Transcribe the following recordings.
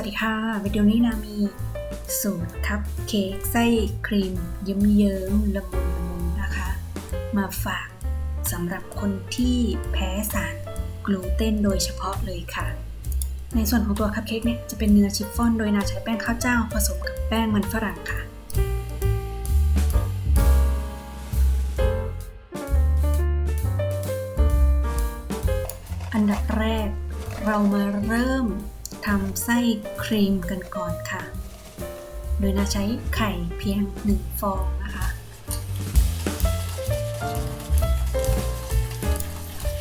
วัสดีค่ะ วิดีโอนี้นามีสูตรคัพเค้กไส้ครีมเยิ้มเยิ้มละมุนละมุนนะคะ มาฝากสำหรับคนที่แพ้สารกลูเตนโดยเฉพาะเลยค่ะ ในส่วนของตัวคัพเค้กเนี่ยจะเป็นเนื้อชิฟฟ่อนโดยนาใช้แป้งข้าวเจ้าผสมกับแป้งมันฝรั่งค่ะอันดับแรกเรามาเริ่ม ทำไส้ครีมกันก่อนค่ะ โดยนาใช้ไข่เพียง 1 ฟองนะคะ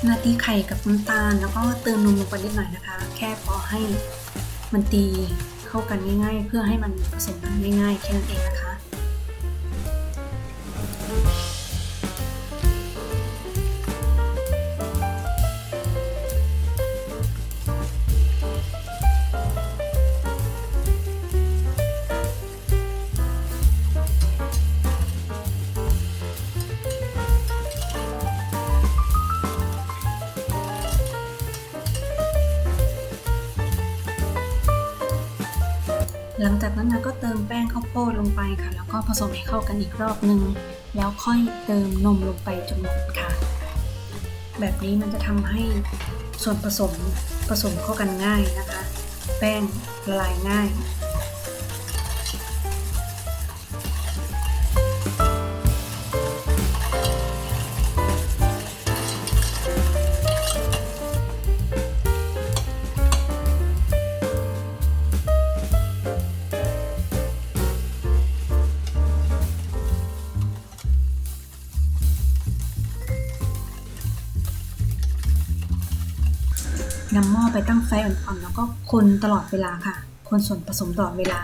นาตีไข่กับน้ำตาลแล้วก็เติมนมลงไปนิดหน่อยนะคะ แค่พอให้มันตีเข้ากันง่ายๆ เพื่อให้มันผสมกันง่ายๆแค่นั้นเองนะคะ โป้ลงไปค่ะ แล้วก็ผสมให้เข้ากันอีกรอบหนึ่งแล้วค่อยเติมนมลงไปจนหมดค่ะ แบบนี้มันจะทำให้ส่วนผสมผสมเข้ากันง่ายนะคะ แป้งละลายง่าย ไปตั้งไฟอ่อนๆแล้วก็คนตลอดเวลาค่ะ คนส่วนผสมตลอดเวลา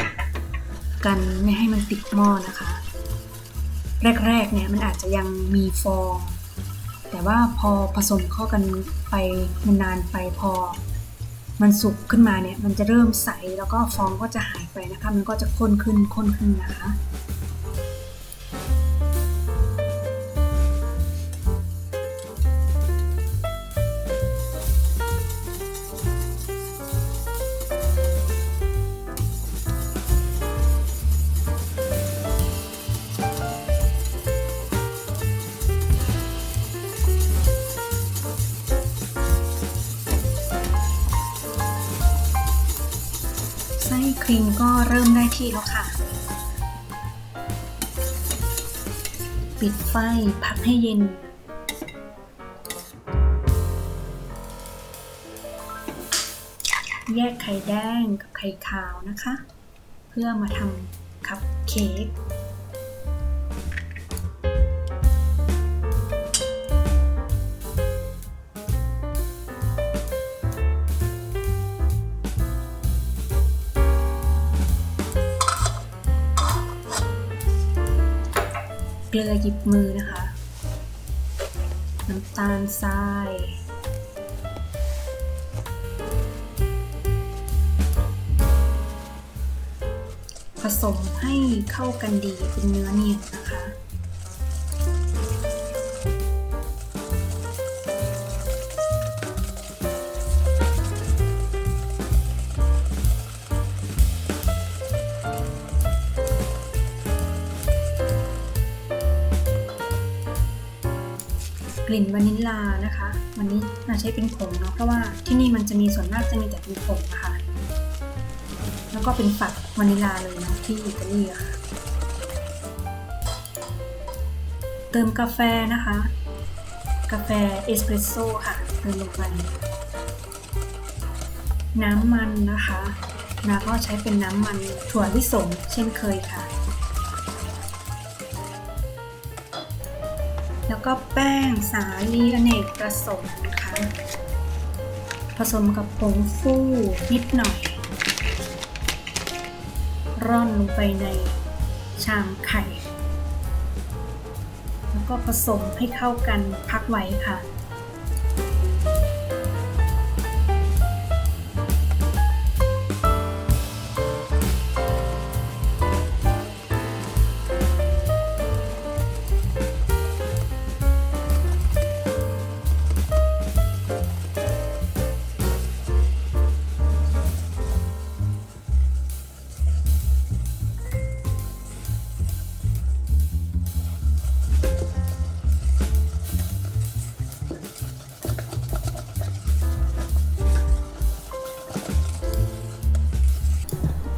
กันไม่ให้มันติดหม้อนะคะ แรกๆเนี่ยมันอาจจะยังมีฟอง แต่ว่าพอผสมเข้ากันไปนานๆไปพอ มันสุกขึ้นมาเนี่ยมันจะเริ่มใสแล้วก็ฟองก็จะหายไปนะคะ มันก็จะข้นขึ้นข้นขึ้นนะคะ ส้ครีมก็เริ่มได้ที่แล้วค่ะ ปิดไฟพักให้เย็น แยกไข่แดงกับไข่ขาวนะคะ เพื่อมาทำคัพเค้ก เกลือหยิบมือนะคะ น้ำตาลทรายผสมให้เข้ากันดีเป็นเนื้อเนียนนะคะ กลิ่นวานิลลานะคะ วันนี้เราใช้เป็นผงเนาะเพราะว่าที่นี่มันจะมีส่วนมากจะมีแต่เป็นผงะค่ะแล้วก็เป็นฝักวานิลลาเลยเนาะที่อิตาลีอะค่ะ เติมกาแฟนะคะ กาแฟเอสเปรสโซ่ค่ะเติมลงไปน้ำมันนะคะนาก็ใช้เป็นน้ำมันถั่วลิสงเช่นเคยค่ะ แล้วก็แป้งสาลีอเนกประสงค์นะคะ ผสมกับผงฟูนิดหน่อย ร่อนลงไปในชามไข่ แล้วก็ผสมให้เข้ากันพักไว้ค่ะ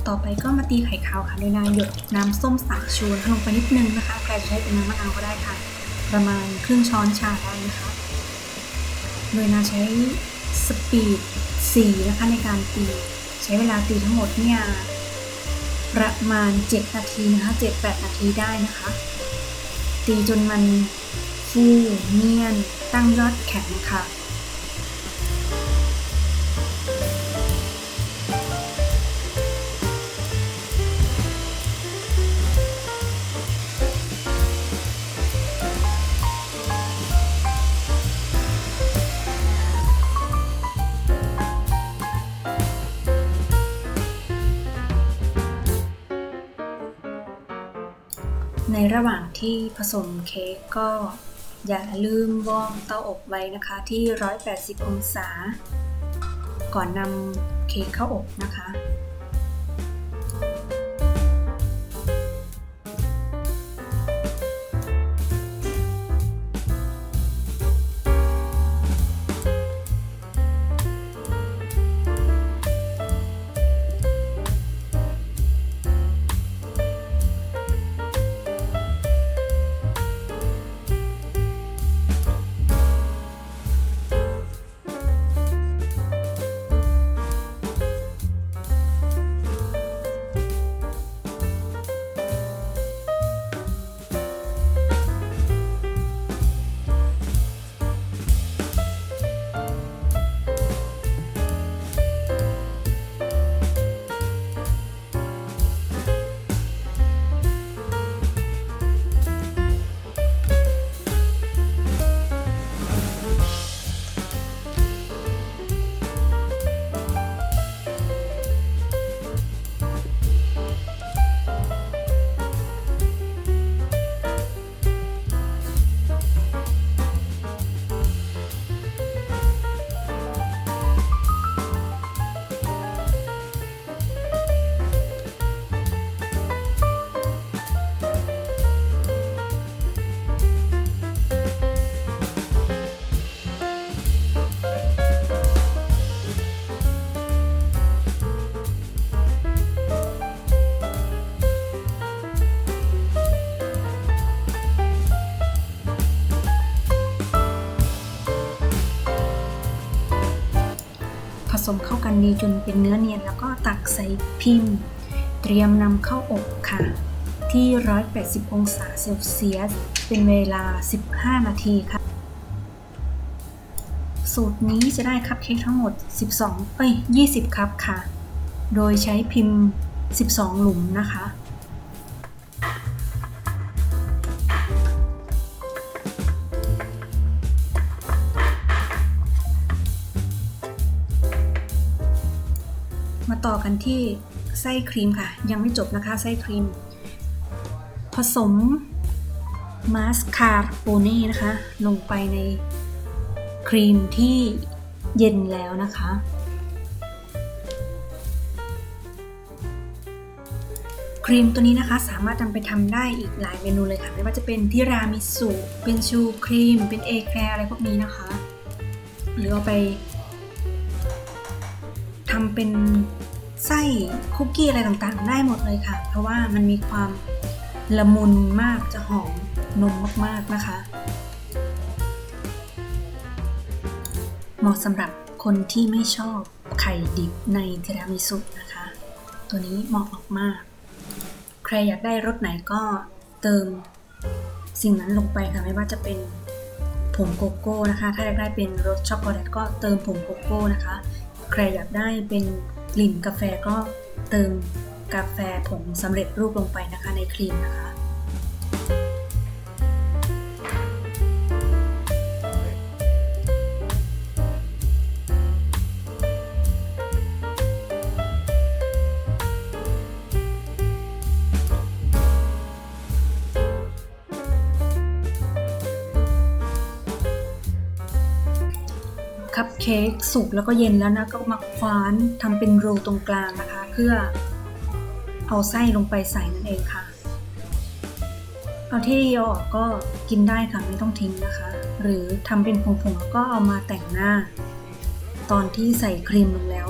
ต่อไปก็มาตีไข่ขาวค่ะโดยนายหยดน้ำส้มสายชูลงไปนิดนึงนะคะใครจะใช้เป็นน้ำมะนาวก็ได้ค่ะ ประมาณครึ่งช้อนชาได้นะคะโดยนาใช้สปีด4นะคะในการตี ใช้เวลาตีทั้งหมดเนี่ยประมาณ 7 นาทีนะคะ7-8 นาทีได้นะคะ ตีจนมันฟูเนียนตั้งยอดแข็งค่ะ ในระหว่างที่ผสมเค้กก็อย่าลืมวอร์มเตาอบไว้นะคะที่ 180 องศา ก่อนนำเค้กเข้าอบนะคะ สมเข้ากันดีจนเป็นเนื้อเนียน แล้วก็ตักใส่พิมพ์ เตรียมนำเข้าอบค่ะ ที่ 180 องศาเซลเซียส เป็นเวลา 15 นาทีค่ะ สูตรนี้จะได้คัพเค้กทั้งหมด 12 เอ้ย 20 คัพค่ะ โดยใช้พิมพ์ 12 หลุมนะคะ มาต่อกันที่ไส้ครีมค่ะ ยังไม่จบนะคะไส้ครีม ผสมมาสคาร์โปเน่นะคะ ลงไปในครีมที่เย็นแล้วนะคะ ครีมตัวนี้นะคะสามารถนำไปทำได้อีกหลายเมนูเลยค่ะ ไม่ว่าจะเป็นที่รามิสุ เป็นชูครีม เป็นเอแคลร์อะไรพวกนี้นะคะ หรือเอาไป ทำเป็นไส้คุกกี้อะไรต่างๆ ได้หมดเลยค่ะ เพราะว่ามันมีความละมุนมากจะหอมนมมากๆนะคะ เหมาะสำหรับคนที่ไม่ชอบไข่ดิบในเทรามิสุนะคะ ตัวนี้เหมาะมากๆ ใครอยากได้รสไหนก็เติมสิ่งนั้นลงไปค่ะไม่ว่าจะเป็นผงโกโก้นะคะ ถ้าอยากได้เป็นรสช็อกโกแลตก็เติมผงโกโก้นะคะ ใครอยากได้เป็นกลิ่นกาแฟก็เติมกาแฟผงสำเร็จรูปลงไปนะคะในครีมนะคะ คัพเค้กสุกแล้วก็เย็นแล้วนะก็มาคว้านทำเป็นรูตรงกลางนะคะ เพื่อเอาไส้ลงไปใส่นั่นเองค่ะเอาที่เอออกก็กินได้ค่ะไม่ต้องทิ้งนะคะ หรือทำเป็นผงๆแล้วก็เอามาแต่งหน้า ตอนที่ใส่ครีมลงแล้ว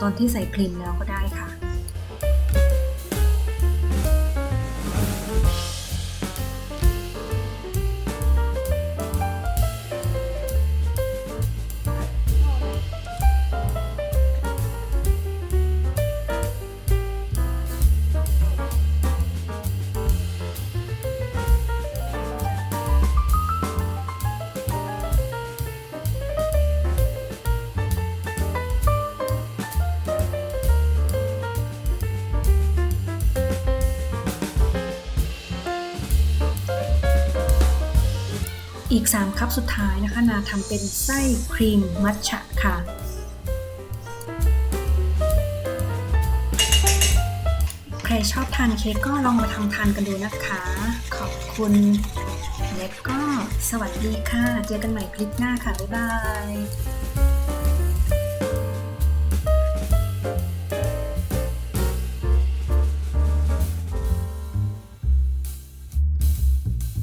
ตอนที่ใส่ครีมแล้วก็ได้ อีก 3 คัพสุดท้ายนะคะ นาทำเป็นไส้ครีมมัทฉะค่ะใครชอบทานเค้กก็ลองมาทำทานกันดูนะคะ ขอบคุณ และก็สวัสดีค่ะ เจอกันใหม่คลิปหน้าค่ะ บ๊ายบาย